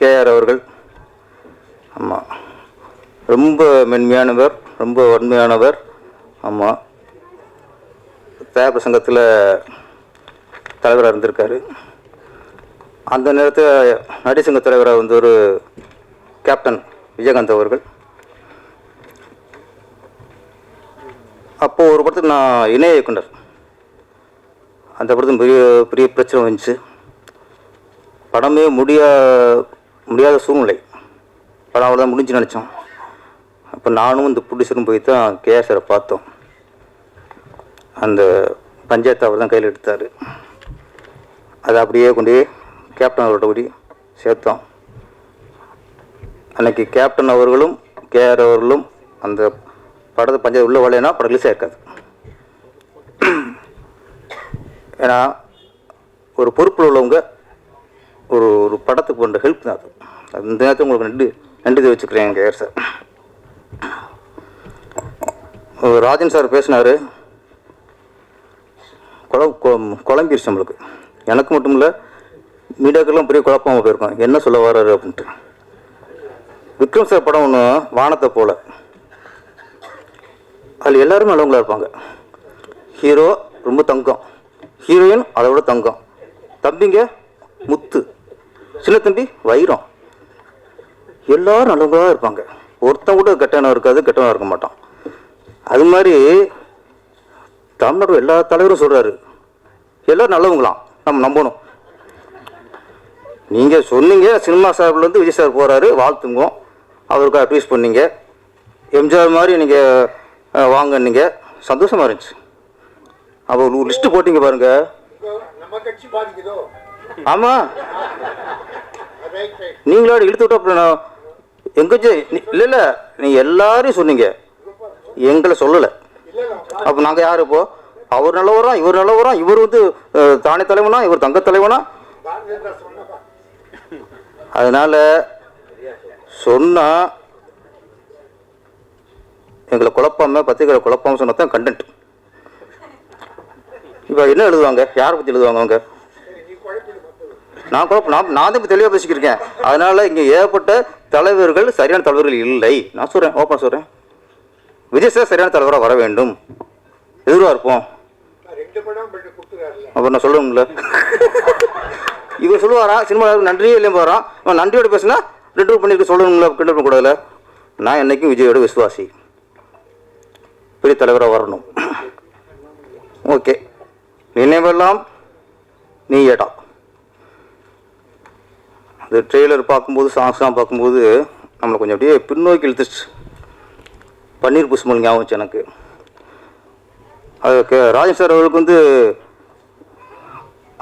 KR அவர்கள். ஆமாம் ரொம்ப மென்மையானவர் ரொம்ப வன்மையானவர். ஆமாம் தயாரிப்பு சங்கத்தில் தலைவராக இருந்திருக்காரு. அந்த நேரத்தில் நடிசங்க தலைவராக வந்து ஒரு கேப்டன் விஜயகாந்த் அவர்கள். அப்போது ஒரு படத்துக்கு நான் இணைய இயக்குனர். அந்த படத்துக்கு பெரிய பெரிய பிரச்சனை வந்துச்சு. படமே முடியா முடியாத சூழ்நிலை. படம் அவ்வளோதான் முடிஞ்சு நினச்சோம். அப்போ நானும் இந்த ப்ரொடியூசரும் போய் தான் கேஎஸ்ஆரை பார்த்தோம். அந்த பஞ்சாயத்து அவர் தான் கையில் எடுத்தார். அதை அப்படியே கொண்டு போய் கேப்டன் அவரோட கூடி சேர்த்தோம். அன்னைக்கு கேப்டன் அவர்களும் கேஆர் அவர்களும் அந்த படத்தை பஞ்சாயத்து உள்ள வரலைன்னா படம் ரிலீஸ் ஏன்னா ஒரு பொறுப்பில் உள்ளவங்க ஒரு ஒரு படத்துக்கு பண்ணுற ஹெல்ப் தான் அது. அந்த இந்த நேரத்தில் உங்களுக்கு நன்றி நன்றி தெரிவிச்சுக்கிறேன் கேஆர் சார் ராஜன் சார் பேசினார். குழ கொ- குழம்பிருச்சு நம்மளுக்கு. எனக்கு மட்டும் இல்லை மீடியாக்கெல்லாம் பெரிய குழப்பமாக போயிருக்கோம். என்ன சொல்ல வர்றாரு அப்படின்ட்டு. விக்ரம் சார் படம் ஒன்று வானத்தை போல். அதில் எல்லாருமே நல்லவங்களா இருப்பாங்க. ஹீரோ ரொம்ப தங்கம். ஹீரோயின் அதை விட தங்கம். தம்பிங்க முத்து. சின்ன தம்பி வைரம். எல்லாரும் நல்லவங்களா இருப்பாங்க. ஒருத்தன் கூட கெட்டவனா இருக்காது கெட்டவனா இருக்க மாட்டான். அது மாதிரி தமிழ்நாடு எல்லா தலைவரும் சொல்றாரு. எல்லாரும் நல்லவங்களாம். நம்ம நம்பணும். நீங்கள் சொன்னீங்க சினிமா சார்பிலேருந்து விஜய் சார் போகிறாரு வாழ்த்துங்க. அவருக்கு அட்வைஸ் பண்ணீங்க. எம்ஜிஆர் மாதிரி நீங்கள் வாங்கன்னீங்க சந்தோஷமா இருந்துச்சு. அப்போ ஒரு லிஸ்ட்டு போட்டீங்க பாருங்க. நம்ம கட்சி பாதிக்குதோ? ஆமாம் நீங்களோட இழுத்து விட்டு அப்புறம் எங்கச்சு இல்லை இல்லை. நீங்கள் எல்லாரையும் சொன்னீங்க. எங்களை சொல்லலை. அப்போ நாங்கள் யார் இப்போ? அவர் நல்லவரா இவர் நல்லவரா? இவர் வந்து தானே தலைவனா? இவர் தங்க தலைவனா? அதனால சொன்னா எங்களை குழப்பாம பத்திரிக்கை குழப்பாம சொன்னதான் கண்டென்ட் இப்போ என்ன எழுதுவாங்க? யாரை பற்றி எழுதுவாங்க அவங்க சரி நீ குழப்பிடு மத்தது நான் கூட நான் நான் தான் இப்போ தெளிவாக பேசிக்கிருக்கேன் அதனால இங்கே ஏகப்பட்ட தலைவர்கள் சரியான தலைவர்கள் இல்லை. நான் சொல்கிறேன் ஓப்பன் சொல்கிறேன் விஜய் சார் சரியான தலைவராக வர வேண்டும். எதிர்வா இருப்போம். அப்புறம் நான் சொல்லணும்ல. இவர் சொல்லுவாரா சினிமாவில் நன்றியே இல்லையும் போகிறான் அவன் நன்றியோட பேசுனா ரெண்டு ரூபா பண்ணியிருக்க சொல்லணும்ல கிண்டல் பண்ணக்கூடாதுல நான் என்னைக்கும் விஜயோட விசுவாசி. பெரிய தலைவராக வரணும். ஓகே. நினைவெல்லாம் நீ ஏடா அந்த ட்ரெய்லர் பார்க்கும்போது சாங்ஸ்லாம் பார்க்கும்போது நம்மளை கொஞ்சம் அப்படியே பின்னோக்கி இழுத்துச்சு பன்னீர் புஷ்மல் ஞாபகம் எனக்கு. அதுக்கு ராஜன் சார் அவர்களுக்கு வந்து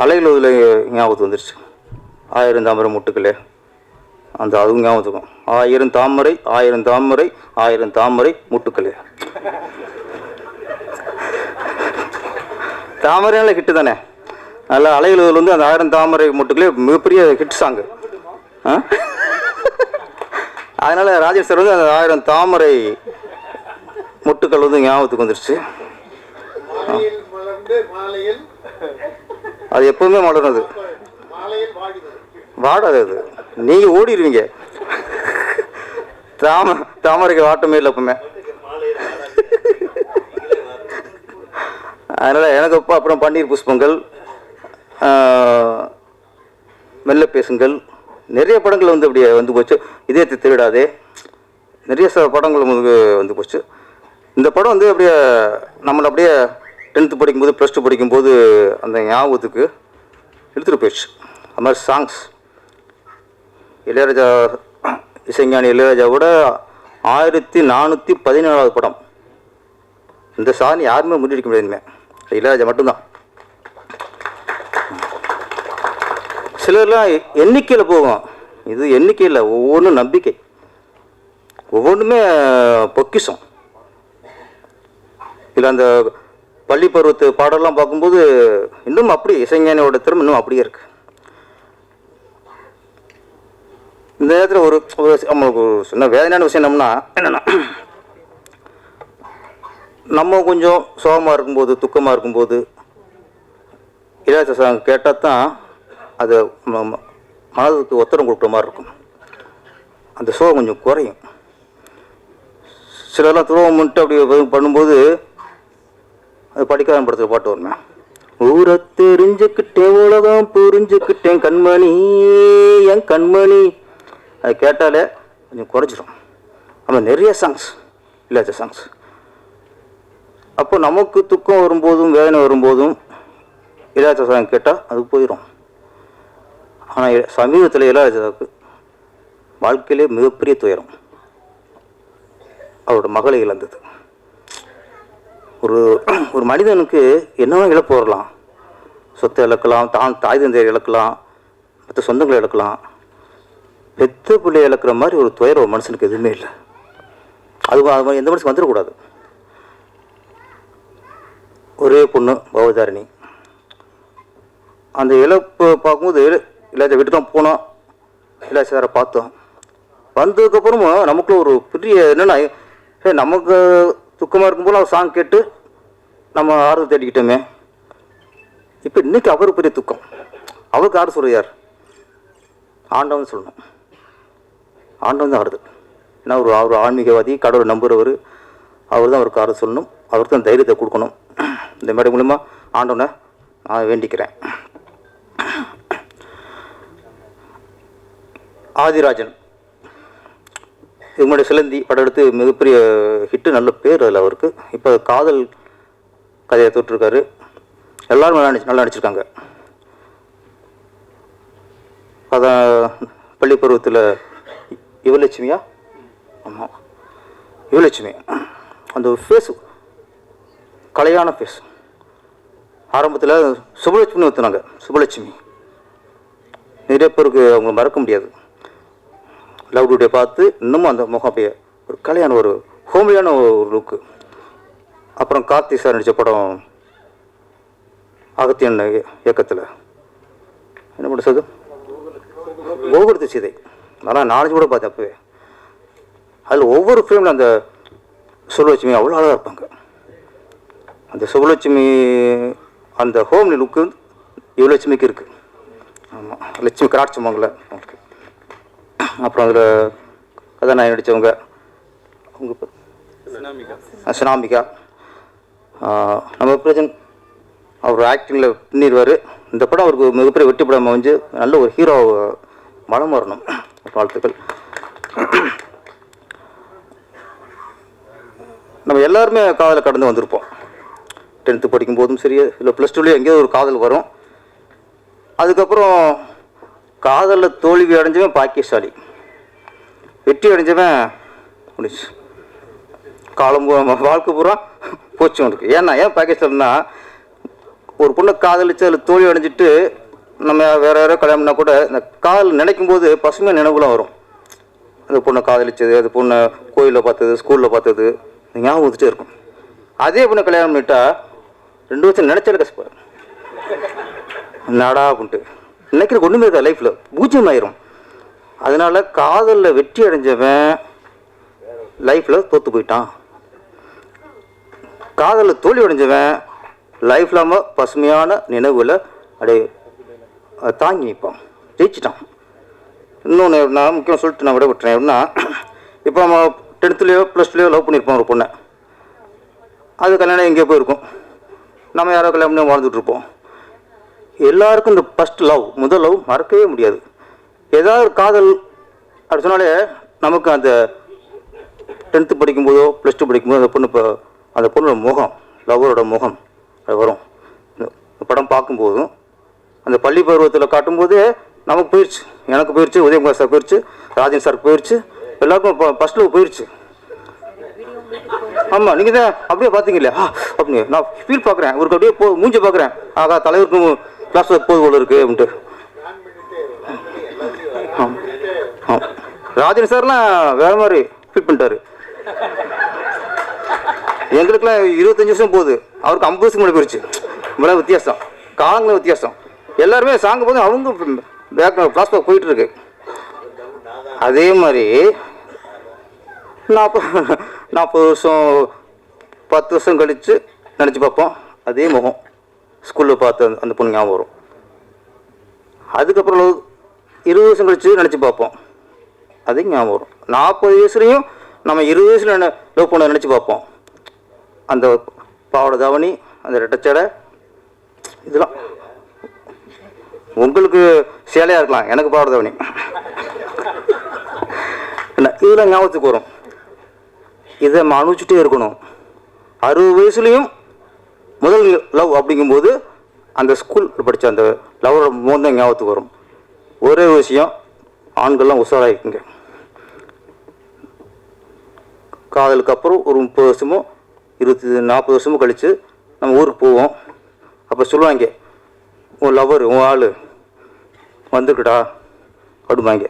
அலையில் ஞாபகத்து ஞாபகத்துக்கு வந்துருச்சு. ஆயிரம் தாமரை முட்டுக்களே. அந்த அதுவும் ஞாபகத்துக்கும் ஆயிரம் தாமரை ஆயிரம் தாமரை ஆயிரம் தாமரை முட்டுக்களே. தாமரைனால ஹிட்டு தானே. நல்லா அலையில் வந்து அந்த ஆயிரம் தாமரை முட்டுக்களே மிகப்பெரிய ஹிட் சாங்கு அதனால ராஜேஷ் சார் வந்து அந்த ஆயிரம் தாமரை முட்டுக்கள் வந்து ஞாபகத்துக்கு வந்துருச்சு. அது எப்பவுமே மலரும் அது வாடாது அது. நீங்கள் ஓடிடுவீங்க தாம தாமரைக்கு வாட்டமே இல்லை எப்பவுமே. அதனால் எனக்கு அப்போ அப்புறம் பன்னீர் புஷ்பங்கள் மெல்ல பேசுங்கள். நிறைய படங்கள் வந்து அப்படியே வந்து போச்சு. இதயத்தை திருடாதே. நிறைய சில படங்கள் வந்து வந்து போச்சு. இந்த படம் வந்து அப்படியே நம்மளை அப்படியே டென்த்து படிக்கும்போது ப்ளஸ் டூ படிக்கும்போது அந்த ஞாபகத்துக்கு எடுத்துகிட்டு போயிடுச்சு. அது மாதிரி சாங்ஸ் இளையராஜா இசைஞானி இளையராஜாவோட ஆயிரத்தி நானூற்றி பதினேழாவது படம். இந்த சாதனை யாருமே முன்னெடுக்க முடியாதுமே இளையராஜா மட்டும்தான். சிலர்லாம் எண்ணிக்கையில் போகும். இது எண்ணிக்கையில் ஒவ்வொன்றும் நம்பிக்கை. ஒவ்வொன்றுமே பொக்கிஷம். இல்லை அந்த பள்ளி பருவத்து பாடலாம் பார்க்கும்போது இன்னும் அப்படி இசைஞானியோட திறமை இன்னும் அப்படியே இருக்கு. இந்த நேரத்தில் ஒரு ஒரு நம்மளுக்கு ஒரு சின்ன வேதனையான விஷயம் என்னம்னா என்னென்னா நம்ம கொஞ்சம் சோகமாக இருக்கும்போது துக்கமாக இருக்கும்போது இளையராஜா சாங் கேட்டால் தான் அது மனதுக்கு ஒத்தரம் கொடுக்குற மாதிரி இருக்கும். அந்த சோகம் கொஞ்சம் குறையும். சிலர்லாம் துரோகம் பண்ணிட்டு அப்படி பண்ணும்போது அது படிக்காத படத்தில் பாட்டு வருமே. ஊரை தெரிஞ்சுக்கிட்டேன் உலகம் புரிஞ்சுக்கிட்டேன் கண்மணி என் கண்மணி. அது கேட்டாலே கொஞ்சம் குறைஞ்சிரும். ஆமாம் நிறைய சாங்ஸ் இல்லாத சாங்ஸ் அப்போ நமக்கு துக்கம் வரும்போதும் வேதனை வரும்போதும் இல்லாத சாங் கேட்டால் அது போயிடும் ஆனால் சமீபத்தில் இளையராஜாவுக்கு வாழ்க்கையிலே மிகப்பெரிய துயரம். அவரோட மகளை இழந்தது. ஒரு ஒரு மனிதனுக்கு என்னவோ இழப்பு வரலாம். சொத்தை இழக்கலாம் தான் தாய் தந்தையை இழக்கலாம் மற்ற சொந்தங்களை இழக்கலாம். பெத்த பிள்ளையை இழக்கிற மாதிரி ஒரு துயரம் ஒரு மனுஷனுக்கு எதுவுமே இல்லை. அது அது மாதிரி எந்த மனுஷன் வந்துடக்கூடாது. ஒரே பொண்ணு பவதாரிணி. அந்த இழப்பை பார்க்கும்போது இளையராஜா விட்டு தான் போனோம். இளையராஜா சாரை பார்த்தோம். வந்ததுக்கப்புறமும் நமக்குள்ள ஒரு பெரிய என்னென்னா ஏ நமக்கு துக்கமாக இருக்கும்போது அவர் சாங் கேட்டு நம்ம ஆறுதல் தேடிக்கிட்டோமே. இப்போ இன்றைக்கி அவர் பெரிய துக்கம். அவருக்கு ஆறு சொல்கிறார் யார் ஆண்டவன் சொல்லணும். ஆண்டவன் தான் ஆறுதல். ஏன்னா ஒரு அவர் ஆன்மீகவாதி கடவுளை நம்புறவர். அவர் தான் அவருக்கு ஆறுதல் சொல்லணும். அவருக்கு தான் தைரியத்தை கொடுக்கணும். இந்த மேடை மூலிமா ஆண்டவனை நான் வேண்டிக்கிறேன். ஆதிராஜன். இவங்களுடைய சிலந்தி படம் எடுத்து மிகப்பெரிய ஹிட்டு நல்ல பேர் அதில் அவருக்கு. இப்போ காதல் கதையை தொட்டிருக்காரு. எல்லோரும் நல்லா நல்லா நடிச்சிருக்காங்க. அதான் பள்ளி பருவத்தில் யுவலட்சுமியா? ஆமாம் யுவலட்சுமி. அந்த ஃபேஸ் கலையான ஃபேஸ் ஆரம்பத்தில் சுபலட்சுமின்னு ஊற்றுனாங்க சுபலட்சுமி நிறைய பேருக்கு அவங்க மறக்க முடியாது. லவ் டுடே பார்த்து இன்னமும் அந்த முகம் அப்படியே ஒரு கலையான ஒரு ஹோம்லியான ஒரு லுக்கு அப்புறம் கார்த்தி சார் நடித்த படம் அகத்தியன் இயக்கத்தில். என்ன பண்ண சார் கோகுலத்து சீதை. அதெல்லாம் நாலஞ்சு கூட பார்த்தேன் அப்பவே. அதில் ஒவ்வொரு ஃப்ரேமில் அந்த சுபலட்சுமி அவ்வளோ அழகாக இருப்பாங்க. அந்த சுபலட்சுமி அந்த ஹோம்லி லுக்கு யுவலட்சுமிக்கு இருக்குது ஆமாம் லட்சுமி கராட்சமாங்கள ஓகே அப்புறம் அதில் கதாநாயகி நடித்தவங்க அவங்க சினாமிகா நம்ம பிரஜன் அவர் ஆக்டிங்கில் பின்னிடுவார் இந்த படம் அவருக்கு மிகப்பெரிய வெற்றி படம் அமைஞ்சு நல்ல ஒரு ஹீரோ மனம் வரணும். வாழ்த்துக்கள். நம்ம எல்லாருமே காதலை கடந்து வந்திருப்போம். டென்த்து படிக்கும் போதும் சரி இல்லை ப்ளஸ் டூலேயும் எங்கேயோ ஒரு காதல் வரும். அதுக்கப்புறம் காதலில் தோல்வி அடைஞ்சவன் பாக்கியசாலி. வெற்றி அடைஞ்சவன் முடிச்சு காலம் வாழ்க்கை பூரா போச்சு அவனுக்கு. ஏன்னா ஏன் பாகிஸ்தான்னா ஒரு பொண்ணை காதலிச்சு அதில் தோல்வி அடைஞ்சிட்டு நம்ம வேற யாரோ கல்யாணம்னா கூட இந்த காதல் நினைக்கும் போது பசுமையாக நினைவுலாம் வரும். அந்த பொண்ணை காதலிச்சது அது பொண்ணை கோயிலில் பார்த்தது ஸ்கூலில் பார்த்தது ஞாபகம் வந்துட்டே இருக்கும். அதே பொண்ணை கல்யாணம் பண்ணிட்டா ரெண்டு வருஷம் நினைச்சாலே கஷ்டப்பாரு நாடா அப்படின்ட்டு நினைக்கிறதுக்கு ஒன்றுமே இருக்கா லைஃப்பில் பூஜ்ஜியம் ஆயிரும் அதனால் காதலில் வெற்றி அடைஞ்சவன் லைஃப்பில் தோற்று போயிட்டான். காதலில் தோல்வி அடைஞ்சவன் லைஃப் இல்லாமல் பசுமையான நினைவில் அப்படியே தாங்கி நிற்பான். ஜெயிச்சிட்டான். இன்னொன்று நான் முக்கியம் சொல்லிட்டு நான் விட விட்டுறேன் எப்படின்னா இப்போ நம்ம டென்த்துலேயோ ப்ளஸ் டூலேயோ லவ் பண்ணியிருப்போம் ஒரு பொண்ணை. அது கல்யாணம் எங்கேயோ போயிருக்கும். நம்ம யாரோ கல்யாணம் பண்ணி வாழ்ந்துட்டு எல்லாருக்கும் இந்த ஃபஸ்ட் லவ் முதல் லவ் மறக்கவே முடியாது. ஏதாவது ஒரு காதல் அப்படி சொன்னாலே நமக்கு அந்த டென்த்து படிக்கும்போதோ ப்ளஸ் டூ படிக்கும்போது அந்த பொண்ணு இப்போ அந்த பொண்ணோட முகம் லவ்வரோட முகம் அது வரும். படம் பார்க்கும்போதும் அந்த பள்ளி பருவத்தில் காட்டும்போதே நமக்கு போயிடுச்சு எனக்கு போயிடுச்சு உதயகுமார் சார் போயிடுச்சு ராஜன் சார் போயிடுச்சு எல்லாருக்கும் இப்போ ஃபஸ்ட் போயிடுச்சு ஆமாம் நீங்கள் தான் அப்படியே பார்த்தீங்களே ஆ அப்படிங்க நான் ஃபீல் பார்க்குறேன். ஒரு அப்படியே போ மூஞ்சி பார்க்குறேன். ஆகா தலைவருக்கும் கிளாஸ் போது போல இருக்குது அப்படின்ட்டு. ராஜன் சார்லாம் வேற மாதிரி ஃபீல் பண்ணிட்டாரு. எங்களுக்குலாம் இருபத்தஞ்சு வருஷம் போகுது. அவருக்கு ஐம்பது வருஷம் முன்னாடி போயிடுச்சு இவ்வளோ வித்தியாசம். காலங்களும் வித்தியாசம். எல்லாருமே சாங்க போது அவங்க பேக் ஃப்ளாஷ்பேக் போயிட்டு இருக்கு. அதே மாதிரி நாற்பது நாற்பது வருஷம் பத்து வருஷம் கழித்து நினச்சி பார்ப்போம். அதே முகம். ஸ்கூலில் பார்த்து அந்த- அந்த பொண்ணு ஞாபகம் வரும். அதுக்கப்புறம் இருபது வருஷம் கழித்து நினச்சி பார்ப்போம். அது ஞாபகம் வரும். நாற்பது வயசுலையும் நம்ம இருபது வயசில் என்ன லவ் பண்ண நினச்சி பார்ப்போம். அந்த பாவாடை தவணி அந்த ரெட்டச்சடை இதெல்லாம். உங்களுக்கு சேலையாக இருக்கலாம். எனக்கு பாவோட தவணி. என்ன இதெல்லாம் ஞாபகத்துக்கு வரும். இதை நம்ம அனுபவிச்சுட்டே இருக்கணும். அறுபது வயசுலேயும் முதல் லவ் அப்படிங்கும்போது அந்த ஸ்கூல் படித்த அந்த லவ் மோன் தான் ஞாபகத்துக்கு வரும். ஒரே விஷயம் ஆண்கள்லாம் உஷாராகிக்குங்க காதலுக்கு அப்புறம் ஒரு முப்பது வருஷமோ இருபத்தி நாற்பது வருஷமோ கழித்து நம்ம ஊருக்கு போவோம். அப்போ சொல்லுவாங்க உன் லவர் உன் ஆள் வந்துருக்குடா அப்படிம்பாங்க.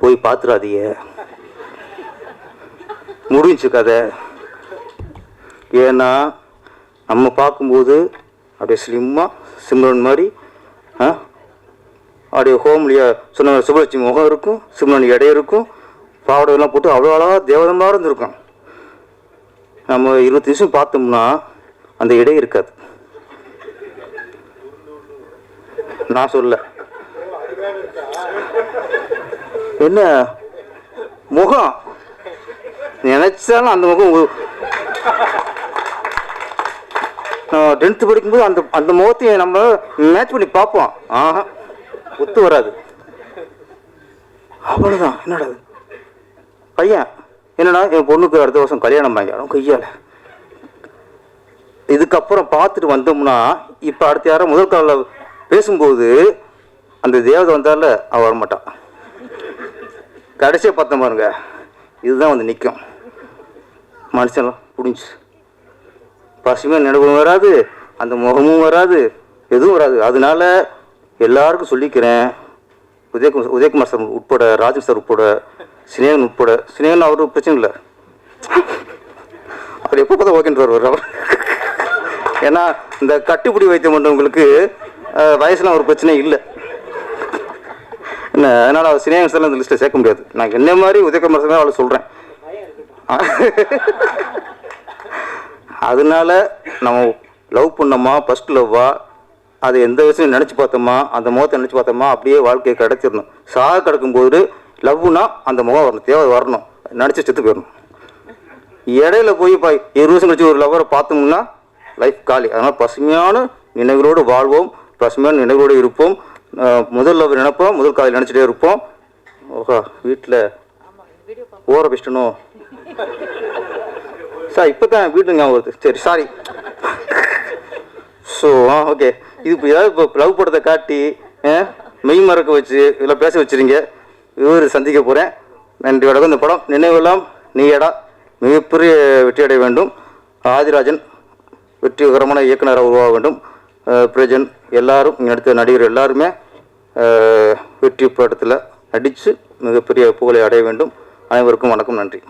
போய் பார்த்துடாதீங்க முடிஞ்சு கதை. ஏன்னா நம்ம பார்க்கும்போது அப்படியே ஸ்லிம்மாக சிம்ரன் மாதிரி அப்படியே ஹோம்லியா சொன்ன சுபலட்சுமி முகம் இருக்கும் சிம்ரன் எடை இருக்கும் பாவடையெல்லாம் போட்டு அவ்வளோ அழகாக தேவதமாக இருந்திருக்கும் நம்ம இருபத்தி நிமிஷம் பார்த்தோம்னா அந்த இடை இருக்காது. நான் சொல்ல என்ன? முகம்? நினைச்சாலும் அந்த முகம் டென்த்து படிக்கும்போது அந்த அந்த முகத்தையும் நம்ம மேட்ச் பண்ணி பார்ப்போம். ஆஹா. ஒத்து வராது. அவ்வளோதான் என்னடா பையன். என்னடா என் பொண்ணுக்கு அடுத்த வருஷம் கல்யாணம் வாங்கிடும் கையால். இதுக்கப்புறம் பார்த்துட்டு வந்தோம்னா இப்போ அடுத்த யாரும் முதல் காலில் பேசும்போது அந்த தேவதை வந்தால அவ வரமாட்டான் கடைசியாக பார்த்தோம் பாருங்க இதுதான் வந்து நிற்கும் மனுஷன்லாம் புடிஞ்சு. பசுமையாக நினைவும் வராது அந்த முகமும் வராது எதுவும் வராது. அதனால எல்லாருக்கும் சொல்லிக்கிறேன் உதயகுமார் உதயகுமார் சார் உட்பட ராஜன் சார் உட்பட சினேகன் உட்பட சினேகன் அவரு பிரச்சனை இல்லை. அவர் எப்போ பார்த்தா ஓகேன்ற வருவார் அவர். ஏன்னா இந்த கட்டுப்பிடி வைத்தியம் பண்ணுறவங்களுக்கு வயசுலாம் ஒரு பிரச்சனை இல்லை. என்ன அதனால் அவர் சினேகன் சார்லாம் இந்த லிஸ்ட்டில் சேர்க்க முடியாது. நான் என்ன மாதிரி உதயகுமார் சார் அவளை சொல்கிறேன் அதனால நம்ம லவ் பண்ணோமா ஃபஸ்ட் லவ்வா அது எந்த விஷயம் நினச்சி பார்த்தோமா அந்த முகத்தை நினச்சி பார்த்தோமா அப்படியே வாழ்க்கையை கிடச்சிடணும். சாக கிடக்கும்போது லவ்னா அந்த முகம் வரணும். தேவை வரணும். நினச்சி செத்து போயிடணும். இடையில போய் இப்போ இருபது வருஷம் கழிச்சு ஒரு லவ்வரை பார்த்தோம்னா லைஃப் காலி. அதனால் பசுமையான நினைவுகளோடு வாழ்வோம். பசுமையான நினைவுகளோடு இருப்போம். முதல் லவ் நினைப்போம். முதல் காதல் நினச்சிட்டே இருப்போம். ஓஹா வீட்டில் ஓர பிஸ்டனும் சார் இப்போ தான் வீட்டுங்க வருது. சரி சாரி ஸோ ஆ ஓகே இது இப்போ ஏதாவது இப்போ லவ் படத்தை காட்டி மெய் மறக்க வச்சு இதில் பேச வச்சுருங்க. இவர் சந்திக்க போகிறேன் நன்றி வணக்கம். இந்த படம் நினைவெல்லாம் நீயடா. மிகப்பெரிய வெற்றி அடைய வேண்டும். ஆதிராஜன் வெற்றிகரமான இயக்குனராக உருவாக வேண்டும். பிரஜன் எல்லாரும் நடித்த நடிகர் எல்லாருமே வெற்றி படத்தில் நடித்து மிகப்பெரிய புகழை அடைய வேண்டும். அனைவருக்கும் வணக்கம் நன்றி.